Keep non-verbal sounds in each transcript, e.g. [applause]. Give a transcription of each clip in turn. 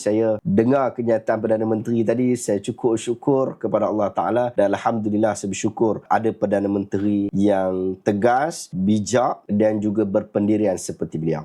Saya dengar kenyataan Perdana Menteri tadi, saya cukup syukur kepada Allah Ta'ala dan Alhamdulillah saya bersyukur ada Perdana Menteri yang tegas, bijak dan juga berpendirian seperti beliau.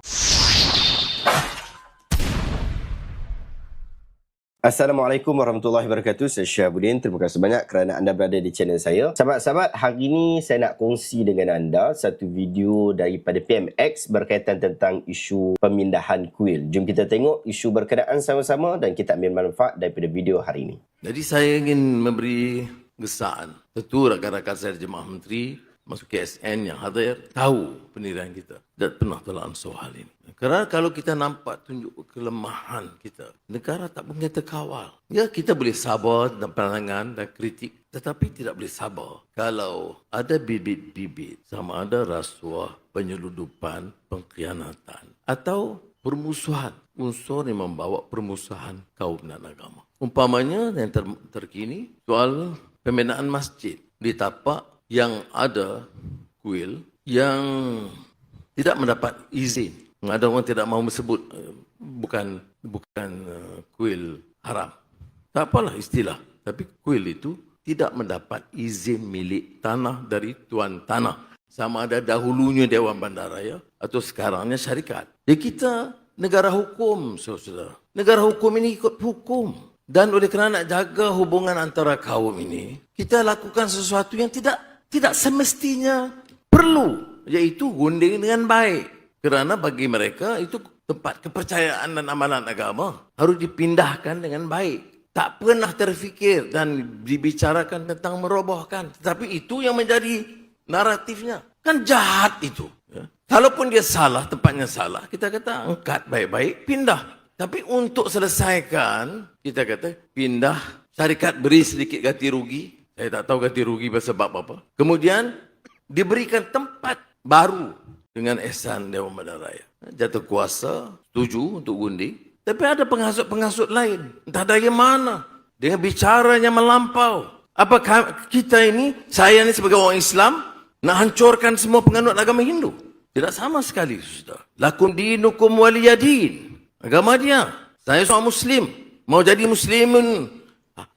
Assalamualaikum warahmatullahi wabarakatuh. Saya Syahabudin. Terima kasih banyak kerana anda berada di channel saya. Sahabat-sahabat, hari ini saya nak kongsi dengan anda satu video daripada PMX berkaitan tentang isu pemindahan kuil. Jom kita tengok isu berkenaan sama-sama dan kita ambil manfaat daripada video hari ini. Jadi saya ingin memberi gesaan. Tentu rakan-rakan saya jemaah menteri masuk KSN yang hadir tahu pendirian kita dan pernah telah hal ini. Kerana kalau kita nampak tunjuk kelemahan kita, negara tak mungkin terkawal. Ya, kita boleh sabar dan pandangan dan kritik, tetapi tidak boleh sabar kalau ada bibit-bibit sama ada rasuah, penyeludupan, pengkhianatan atau permusuhan. Unsur yang membawa permusuhan kaum dan agama. Umpamanya yang ter terkini, soal pembinaan masjid di tapak yang ada kuil yang tidak mendapat izin. Ada orang tidak mahu sebut eh, bukan bukan uh, kuil haram. Tak apalah istilah. Tapi kuil itu tidak mendapat izin milik tanah dari tuan tanah. Sama ada dahulunya Dewan Bandaraya atau sekarangnya syarikat. Jadi kita negara hukum, saudara. Negara hukum ini ikut hukum. Dan oleh kerana nak jaga hubungan antara kaum ini, kita lakukan sesuatu yang tidak tidak semestinya perlu. Iaitu gunding dengan baik. Kerana bagi mereka itu tempat kepercayaan dan amalan agama harus dipindahkan dengan baik. Tak pernah terfikir dan dibicarakan tentang merobohkan. Tetapi itu yang menjadi naratifnya. Kan jahat itu. Ya. Kalaupun dia salah, tempatnya salah, kita kata angkat baik-baik, pindah. Tapi untuk selesaikan, kita kata pindah, syarikat beri sedikit ganti rugi. Saya tak tahu ganti rugi sebab apa. Kemudian diberikan tempat baru dengan ehsan Dewan Badan Raya. Jatuh kuasa, setuju untuk gundi. Tapi ada pengasut-pengasut lain. Entah dari mana. Dengan bicaranya melampau. Apa kita ini, saya ini sebagai orang Islam, nak hancurkan semua penganut agama Hindu? Tidak sama sekali, sudah. Lakum dinukum waliyadin. Agama dia. Saya seorang Muslim. Mau jadi Muslimun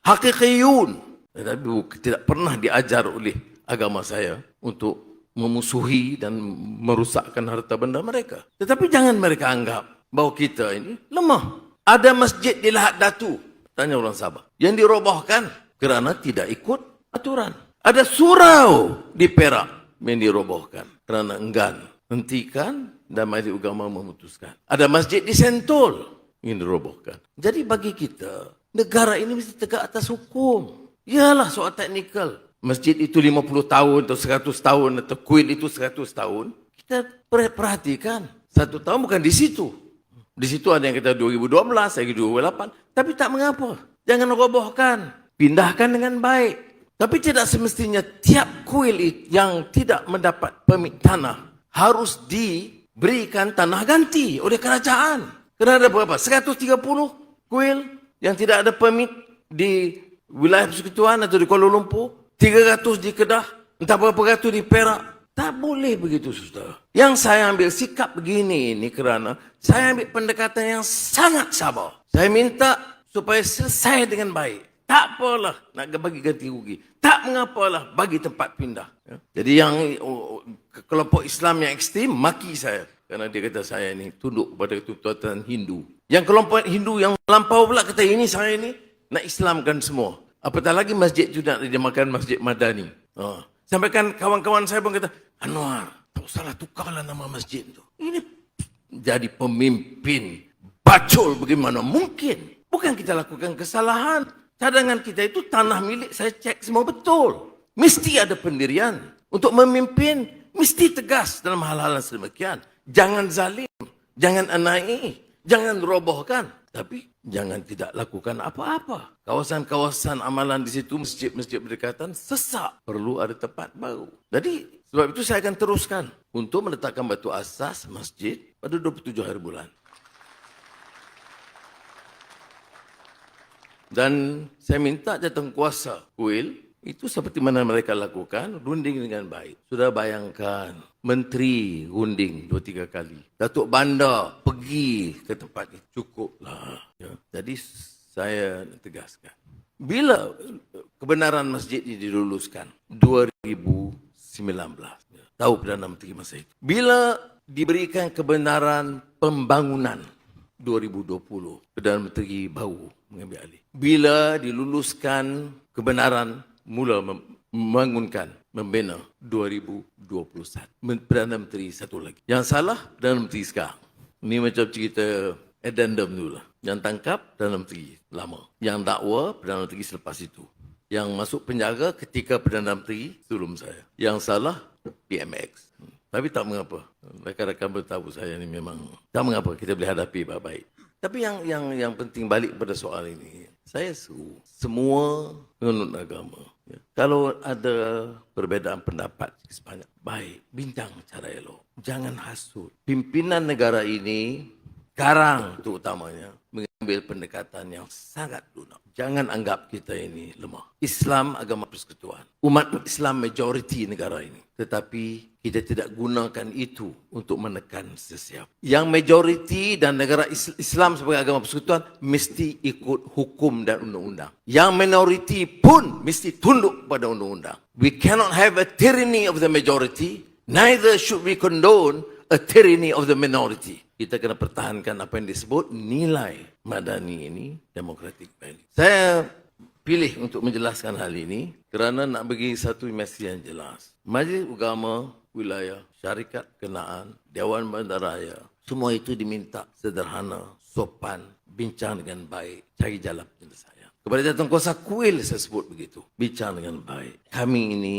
hakikiyun. Tapi tidak pernah diajar oleh agama saya untuk memusuhi dan merusakkan harta benda mereka. Tetapi jangan mereka anggap bahawa kita ini lemah. Ada masjid di Lahad Datu, tanya orang Sabah, yang dirobohkan kerana tidak ikut aturan. Ada surau di Perak yang dirobohkan kerana enggan. Hentikan dan majlis agama memutuskan. Ada masjid di Sentul yang dirobohkan. Jadi bagi kita, negara ini mesti tegak atas hukum. Ialah soal teknikal masjid itu 50 tahun atau 100 tahun atau kuil itu 100 tahun, kita perhatikan. Satu tahun bukan di situ. Di situ ada yang kata 2012, lagi 2008. Tapi tak mengapa. Jangan robohkan. Pindahkan dengan baik. Tapi tidak semestinya tiap kuil yang tidak mendapat permit tanah harus diberikan tanah ganti oleh kerajaan. Kerana ada berapa? 130 kuil yang tidak ada permit di wilayah persekutuan atau di Kuala Lumpur 300 di Kedah, entah berapa ratus di Perak. Tak boleh begitu, saudara. Yang saya ambil sikap begini ini kerana saya ambil pendekatan yang sangat sabar. Saya minta supaya selesai dengan baik. Tak apalah nak bagi ganti rugi. Tak mengapalah bagi tempat pindah. Ya. Jadi yang oh, kelompok Islam yang ekstrim maki saya. Kerana dia kata saya ini tunduk kepada tuntutan Hindu. Yang kelompok Hindu yang lampau pula kata ini saya ini nak Islamkan semua. Apatah lagi masjid itu nak dinamakan Masjid Madani. Oh. Sampai kan kawan-kawan saya pun kata, Anwar, tak usahlah tukarlah nama masjid itu. Ini jadi pemimpin bacol bagaimana mungkin. Bukan kita lakukan kesalahan. Cadangan kita itu tanah milik saya cek semua betul. Mesti ada pendirian. Untuk memimpin, mesti tegas dalam hal-hal yang sedemikian. Jangan zalim. Jangan anai. Jangan robohkan. Tapi jangan tidak lakukan apa-apa. Kawasan-kawasan amalan di situ, masjid-masjid berdekatan, sesak. Perlu ada tempat baru. Jadi, sebab itu saya akan teruskan untuk meletakkan batu asas masjid pada 27 hari bulan. Dan saya minta jatuh kuasa kuil Itu seperti mana mereka lakukan, runding dengan baik. Sudah bayangkan, menteri runding dua tiga kali. Datuk Bandar pergi ke tempat itu. Cukuplah. Ya. Jadi saya tegaskan. Bila kebenaran masjid ini diluluskan? 2019. Ya. Tahu Perdana Menteri masa itu. Bila diberikan kebenaran pembangunan 2020, Perdana Menteri baru mengambil alih. Bila diluluskan kebenaran mula mem- membangunkan, membina 2021. Men- Perdana Menteri satu lagi. Yang salah, Perdana Menteri sekarang. Ini macam cerita addendum dulu. Yang tangkap, Perdana Menteri lama. Yang dakwa, Perdana Menteri selepas itu. Yang masuk penjara ketika Perdana Menteri sebelum saya. Yang salah, PMX. Hmm. Tapi tak mengapa. Rakan-rakan bertahu saya ni memang tak mengapa kita boleh hadapi baik-baik. Tapi yang yang yang penting balik pada soal ini, saya seru semua penganut agama. Ya. Kalau ada perbezaan pendapat sebanyak baik, bincang cara elok. Jangan hasut. Pimpinan negara ini sekarang terutamanya mengambil pendekatan yang sangat lunak. Jangan anggap kita ini lemah. Islam agama persekutuan. Umat Islam majoriti negara ini. Tetapi kita tidak gunakan itu untuk menekan sesiapa. Yang majoriti dan negara Is- Islam sebagai agama persekutuan mesti ikut hukum dan undang-undang. Yang minoriti pun mesti tunduk pada undang-undang. We cannot have a tyranny of the majority. Neither should we condone a tyranny of the minority. Kita kena pertahankan apa yang disebut nilai madani ini, democratic value. Saya pilih untuk menjelaskan hal ini kerana nak bagi satu mesej yang jelas. Majlis Agama Wilayah, Syarikat Kenaan, Dewan Bandaraya, semua itu diminta sederhana, sopan, bincang dengan baik, cari jalan penyelesaian. Kepada Jatuh Kuasa Kuil saya sebut begitu. Bincang dengan baik. Kami ini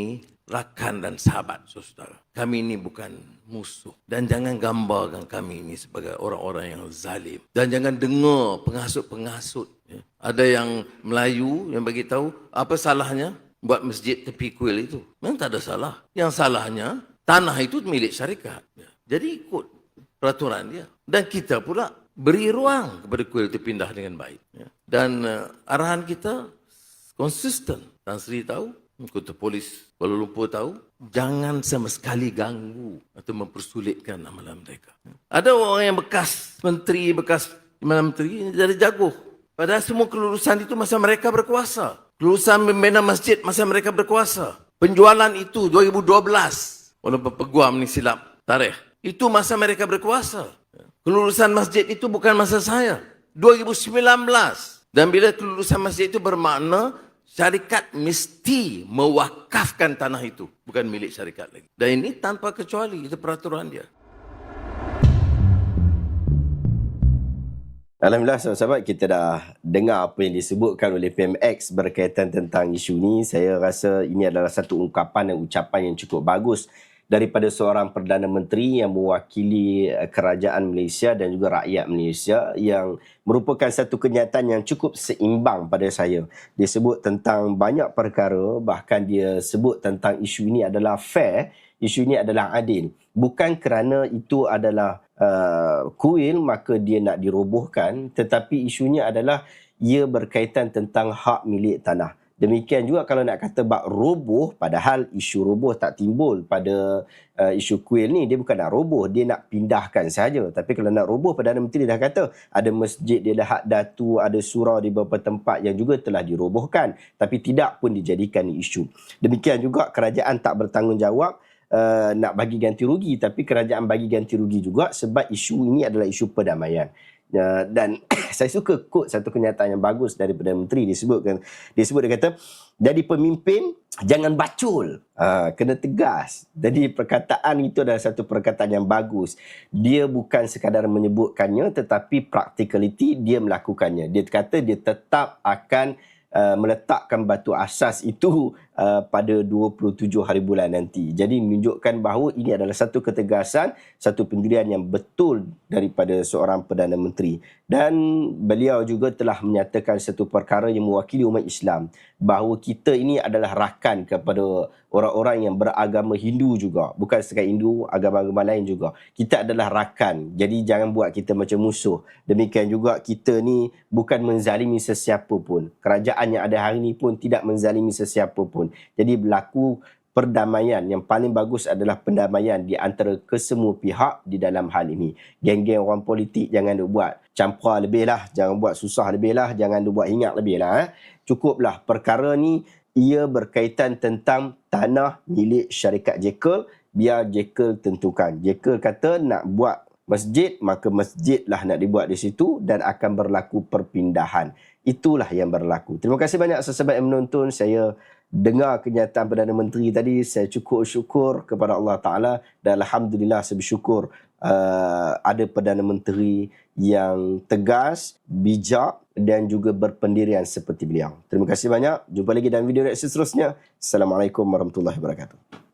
rakan dan sahabat saudara. Kami ini bukan musuh. Dan jangan gambarkan kami ini sebagai orang-orang yang zalim. Dan jangan dengar pengasut-pengasut. ya. Ada yang Melayu yang bagi tahu apa salahnya buat masjid tepi kuil itu. Memang tak ada salah. Yang salahnya tanah itu milik syarikat. Ya. Jadi ikut peraturan dia. Dan kita pula beri ruang kepada kuil itu pindah dengan baik. Ya. Dan uh, arahan kita konsisten. Tan Sri tahu, Kota Polis Kuala Lumpur tahu, jangan sama sekali ganggu atau mempersulitkan amalan mereka. Ada orang yang bekas menteri, bekas Perdana Menteri jadi jago. Padahal semua kelulusan itu masa mereka berkuasa. Kelulusan membina masjid masa mereka berkuasa. Penjualan itu 2012. Walaupun peguam ni silap tarikh. Itu masa mereka berkuasa. Kelulusan masjid itu bukan masa saya. 2019. Dan bila kelulusan masjid itu bermakna syarikat mesti mewakafkan tanah itu. Bukan milik syarikat lagi. Dan ini tanpa kecuali. Itu peraturan dia. Alhamdulillah sahabat-sahabat kita dah dengar apa yang disebutkan oleh PMX berkaitan tentang isu ni. Saya rasa ini adalah satu ungkapan dan ucapan yang cukup bagus daripada seorang Perdana Menteri yang mewakili eh, kerajaan Malaysia dan juga rakyat Malaysia yang merupakan satu kenyataan yang cukup seimbang pada saya. Dia sebut tentang banyak perkara bahkan dia sebut tentang isu ini adalah fair, isu ini adalah adil. Bukan kerana itu adalah uh, kuil maka dia nak dirobohkan tetapi isunya adalah ia berkaitan tentang hak milik tanah. Demikian juga kalau nak kata bak roboh padahal isu roboh tak timbul pada uh, isu kuil ni dia bukan nak roboh dia nak pindahkan saja tapi kalau nak roboh Perdana Menteri dah kata ada masjid dah hak datu ada surau di beberapa tempat yang juga telah dirobohkan tapi tidak pun dijadikan isu. Demikian juga kerajaan tak bertanggungjawab uh, nak bagi ganti rugi tapi kerajaan bagi ganti rugi juga sebab isu ini adalah isu perdamaian. Uh, dan [coughs] saya suka quote satu kenyataan yang bagus dari Perdana Menteri. Disebutkan dia sebut dia kata jadi pemimpin jangan bacul. Uh, kena tegas. Jadi perkataan itu adalah satu perkataan yang bagus. Dia bukan sekadar menyebutkannya tetapi practicality dia melakukannya. Dia kata dia tetap akan uh, meletakkan batu asas itu uh, pada 27 hari bulan nanti. Jadi menunjukkan bahawa ini adalah satu ketegasan, satu pendirian yang betul daripada seorang Perdana Menteri. Dan beliau juga telah menyatakan satu perkara yang mewakili umat Islam bahawa kita ini adalah rakan kepada orang-orang yang beragama Hindu juga. Bukan sekadar Hindu, agama-agama lain juga. Kita adalah rakan. Jadi jangan buat kita macam musuh. Demikian juga kita ni bukan menzalimi sesiapa pun. Kerajaan yang ada hari ini pun tidak menzalimi sesiapa pun. Jadi berlaku perdamaian. Yang paling bagus adalah pendamaian di antara kesemua pihak di dalam hal ini. Geng-geng orang politik jangan duk buat campur lebih lah. Jangan buat susah lebih lah. Jangan duk buat ingat lebih lah. Eh. Cukuplah perkara ni ia berkaitan tentang tanah milik syarikat Jekyll. Biar Jekyll tentukan. Jekyll kata nak buat masjid, maka masjid lah nak dibuat di situ dan akan berlaku perpindahan. Itulah yang berlaku. Terima kasih banyak sahabat yang menonton. Saya dengar kenyataan Perdana Menteri tadi, saya cukup syukur kepada Allah Ta'ala dan Alhamdulillah saya bersyukur uh, ada Perdana Menteri yang tegas, bijak dan juga berpendirian seperti beliau. Terima kasih banyak. Jumpa lagi dalam video reaksi seterusnya. Assalamualaikum warahmatullahi wabarakatuh.